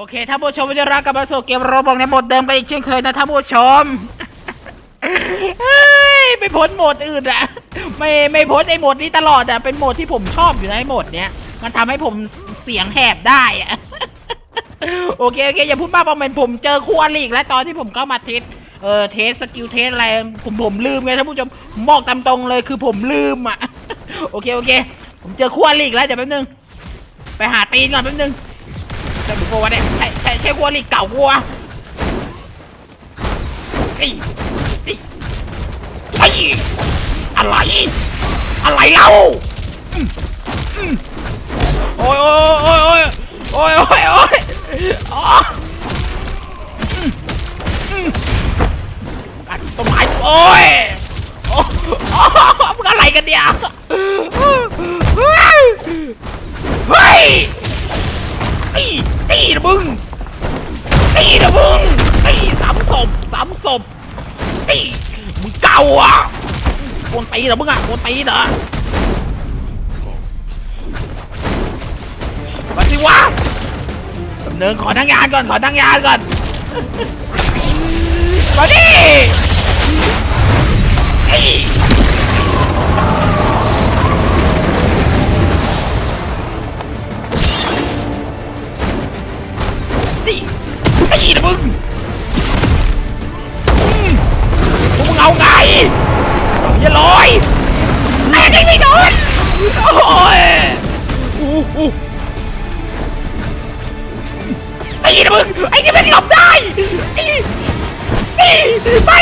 โอเคท่านผู้ชมวันนี้เรากลับมาสู่เกมโรบอกในโหมดเดิมกันอีกเช่นเคยนะท่านผู้ชมเฮ้ยไม่พ้นโหมดอื่นอะไม่ไม่พ้นไอโหมดนี้ตลอดอะเป็นโหมดที่ผมชอบอยู่ในโหมดเนี้ยมันทำให้ผมเสียงแหบได้อะโอเคโอเคอย่าพูดมากเพราะมันผมเจอคู่อริอีกแล้วตอนที่ผมเข้ามาเทสเออเทสสกิลเทสอะไรผมผมลืมไงท่านผู้ชมมบอกตามตรงเลยคือผมลืมอะโอเคโอเค ผมเจอคู่อริอีกแล้วเดี๋ยวแป๊บนึง ไปหาตีนก่อนแป๊บนึง ใช่กูวะเนี่ยใช่ใช่ใช่คู่อริเก่ากูวะเฮ้ยเฮ้ยเฮ้อะไร อะไรเล่าโอ้ยโอ้ยโอ้ยโอ้ยโอ้ยโอ้ยโอ้ยอัดต้นไม้โอ้ยโอ้โอ้มึงอะไรกันเนี่ยเฮ้ย มึงตีนะมึงตีสามศพสามศพตีมึงเก่าอะกวนตีเหรอมึงอะกวนตีเหรอมาสิวะดำเนินขอทั้งงานก่อนขอทั้งงานก่อนมาดิเฮ้ ไอ้นะมึงมพวกมึงเอาไงอย่าลอยแม่งไม่โดนโอ้ยไอ้นี่นะมึงไอ้นี่มันหลบได้ไอ้ยีไป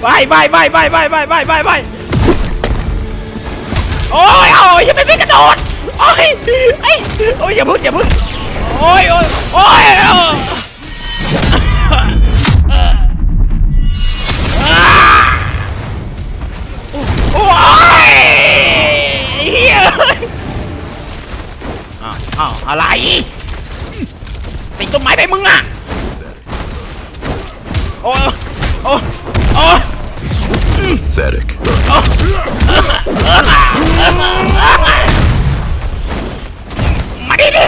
ไปไปไปไปไปไปไปไปไปโอ้ยโอ้ยยังไม่เป็นกระโดดโอ้ยไอ้โอ้ยอย่าพึ่งอย่าพึ่งโอ้ยโอ้ยโอ้ย อ้าวอะไรติดต้นไม้ไปมึงอะโอ้ยโอ้ยโอ้ย Pathetic. มาดิดิ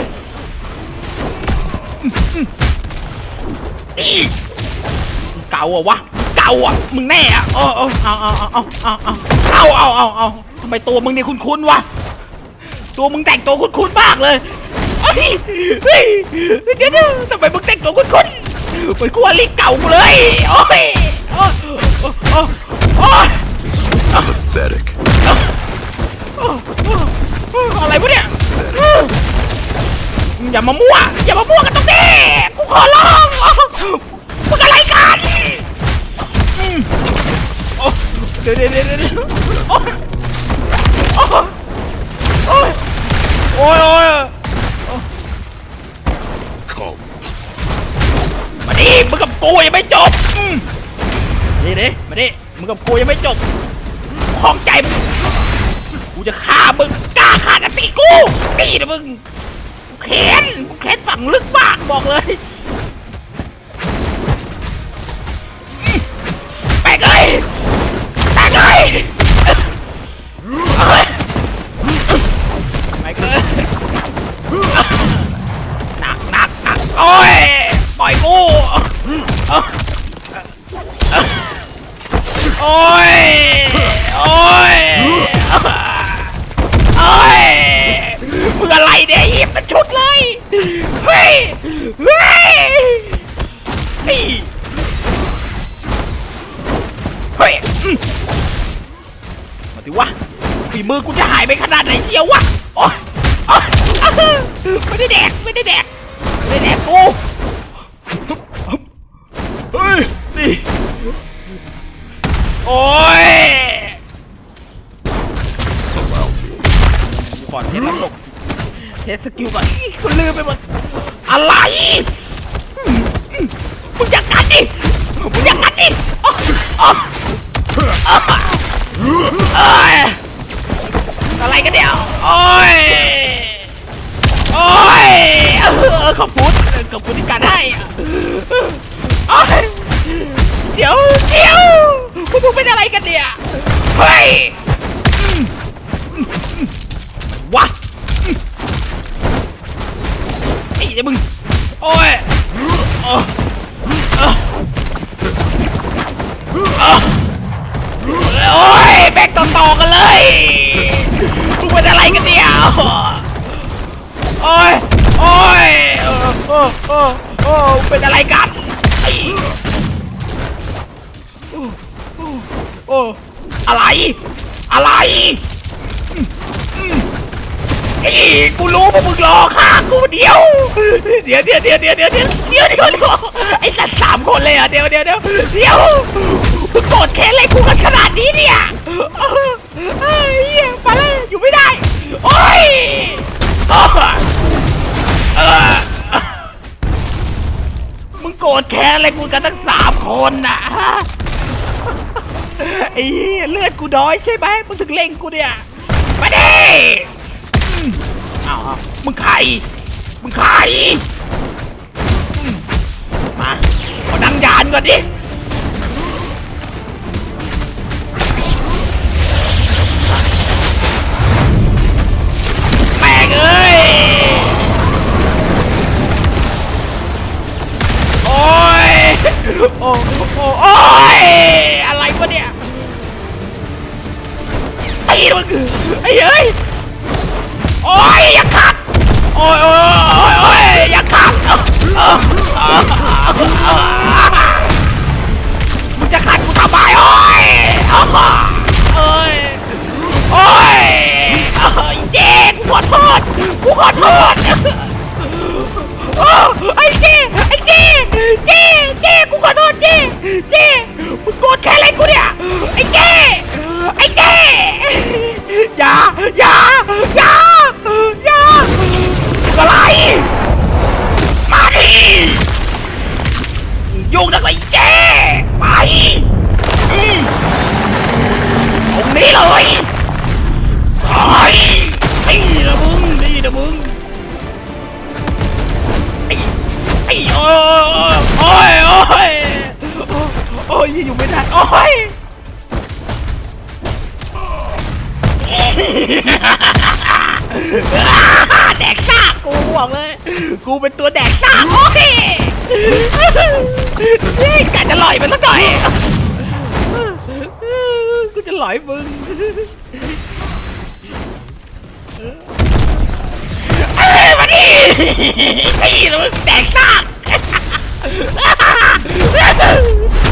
อีเก่าอะวะเก่าอะมึงแน่อะเอาเอาเอาเอาเอาเอาเอาเอาเอาเอาเอาทำไมตัวมึงเนี่ยคุ้นๆวะตัวมึงแต่งตัวคุ้นๆมากเลย เฮ้ยเฮ้ยเดี๋ยวเดี๋ยวทำไมมึงแต่งตัวคุ้นๆเหมือนกูอลิเก่ากูเลยโอ้ยโอ้ยโอ้ยโอ้ยโอ้ย Pathetic. อะไรวะเนี่ยอย่ามามั่วอย่ามามั่วกันตรงนี้กูขอร้องมึงอะไรกันเดี๋ยวเดี๋ยวเดี๋ยวโอ้ยโอ้ยโอ้ย กูยังไม่จบนี่ดิมาดิมึงกับกูยังไม่จบห้องใจมึงกูจะฆ่ามึงกล้าฆ่านตีกูนี่นะมึงกูแค้นกูแค้นฝังลึกมากบอกเลยอืมแปลกเลยแปลกเลย โอ้ย โอ้ย โอ้ยมึงอะไรเนี่ยยิบเป็นชุดเลย เฮ้ย เฮ้ย เฮ้ยเฮ้ยมาดิวะฝีมือกูจะหายไปขนาดไหนเชียววะโอ้ยโอ๊ยอ้าวไม่ได้แดก ไม่ได้แดก ไม่ได้แดกกู โอ้ย Allow me. ก่อนเทสระบบเทสสกิลก่อนอีคุณลืมไปหมดอะไรมึงอยากกัดดิมึงอยากกัดดิอ๊ะอ๊ะอ๊ะเอ้ยอะไรกันเนี่ยโอ้ยโอ้ยเออขอบคุณขอบคุณที่การให้อะโอ้ยเดี๋ยวเดี๋ยว วกมึงเป็นอะไรกันเนี่ยเฮ้ยวะไอ้เดี๋ยวมึงโอ้ยโอ้ยแบกต่อๆกันเลยมึงเป็นอะไรกันเนี่ยโอ้ยโอ้ยอ้โอ้โอ้เป็นอะไรกัน อะไร อะไรอืมอืมไอ้กูรู้ว่ามึงรอข้ากูเดียว เดี๋ยวเดี๋ยวเดี๋ยวเดี๋ยวเดี๋ยวเดี๋ยวเดี๋ยวเดี๋ยวเดี๋ยวไอ้สัตว์สามคนเลยเหรอะเดี๋ยวเดี๋ยวเดี๋ยวเดี๋ยวมึงโกรธแค้นอะไรกูกันขนาดนี้เนี่ยเฮ้ยเหี้ยไปเลยอยู่ไม่ได้โอ้ยเออเออมึงโกรธแค้นอะไรกูกันทั้งสามคนน่ะ ไอ้เหี้ยเลือดกูน้อยใช่ไหมมึงถึงเล่งกูเนี่ย มาดิอืมเอาเอามึงใคร มึงใครอืมมาขอนั่งยานก่อนดิ ไอ้เอ้ยโอ้ยอย่าขัดโอ้ยโอ้ยโอ้ยอย่าขัดมึงจะขัดกูทำไมโอ้ยเอ้ยโอ้ยเอ้ยเจ๊กูขอโทษกูขอโทษโอ้ไอ้เจ๊ไอ้เจ๊เจ๊เจ๊กูขอโทษเจ๊เจ๊มึงโกรธแค่ไรกูเนี่ยไอ้เจ๊ไอ้เจ๊ อย่าอย่าอย่าอย่าอะไรมาดิยุ่งนักเลยเจ๊ไปอืมตรงนี้เลยไปไอ้นะมึงนี่นะมึงไอ้ไอ้โอ้ยโอ้ยโอ้ยอยู่ไม่ได้โอ้ย แดกซากกูบอกเลย กูเป็นตัวแดกซากโอ้ยนี่กะจะลอยมันสักหน่อยกูจะลอยมึงเอ้ยมาดิไอ้เราแตกซาก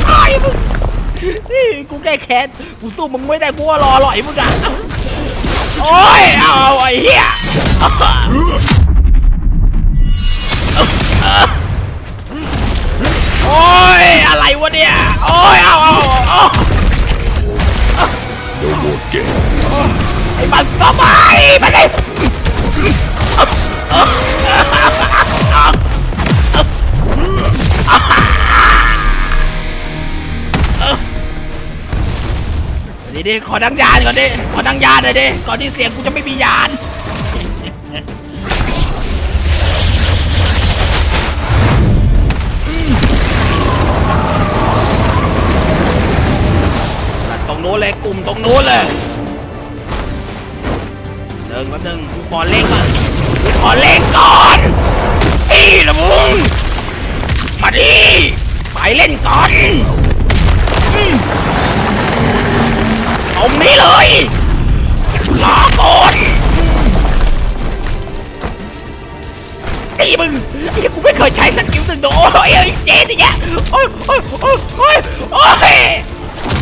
ไอ้มึงนี่กูแก้แค้นกูสู้มึงไม่ได้กูว่ารอล่อยมึงอะ โอ้ยเอาไอ้เหี้ยโอ้ยอะไรวะเนี่ย โอ้ยเอาเอาเอ ดิขอดังยานก่อนดิขอดังยานหน่อยดิก่อนที่เสียงกูจะไม่มียานตรงโน้นเลยกลุ่มตรงโน้นเลยเดินแป๊บนึงกูขอเล่งก่อนกูขอเล่งก่อนอีละมึงมาดิไปเล่นก่อน ตรงนี้เลยรอก่อนไอ้มึงไอ้กูไม่เคยใช้สกิลตึงโดโอ้ยไอ้เจ๊นี่แกโอ้ยโอ้ยโอ้ยโอ้ยโอ้ย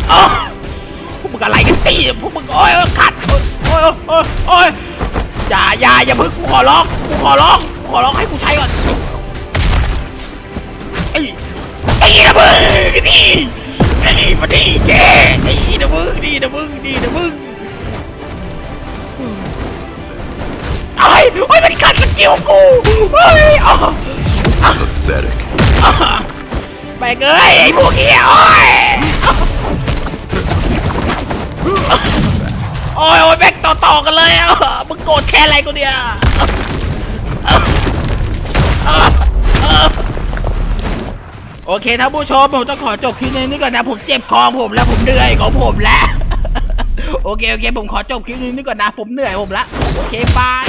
โอ้ยพวกมึงอะไรกันตีพวกมึงโอ้ยขัดโอ้ยโอ้ยโอ้ยอย่าอย่าอย่าเพิ่งกูขอร้องกูขอร้องกูขอร้องให้กูใช้ก่อนไอ้ไอ้นะมึงนี่ ไอ้มาดีแกไอ้นะมึงนี่นะมึงนี่นะมึงไอ้โอ้ยมันกัดสกิลกูเฮ้ยอ๋อ Pathetic. แม่งเอ้ยไอ้พวกเหี้ยโอ้ยโอ้ยโอ้ยแม่งต่อต่อๆกันเลยอะมึงโกรธแค่อะไรกูเนี่ย โอเคท่านผู้ชมผมต้องขอจบคลิปนี้ก่อนนะผมเจ็บคอผมแล้วผมเหนื่อยของผมแล้ว โอเคโอเคผมขอจบคลิปนี้ก่อนนะผมเหนื่อยผมละโอเคบาย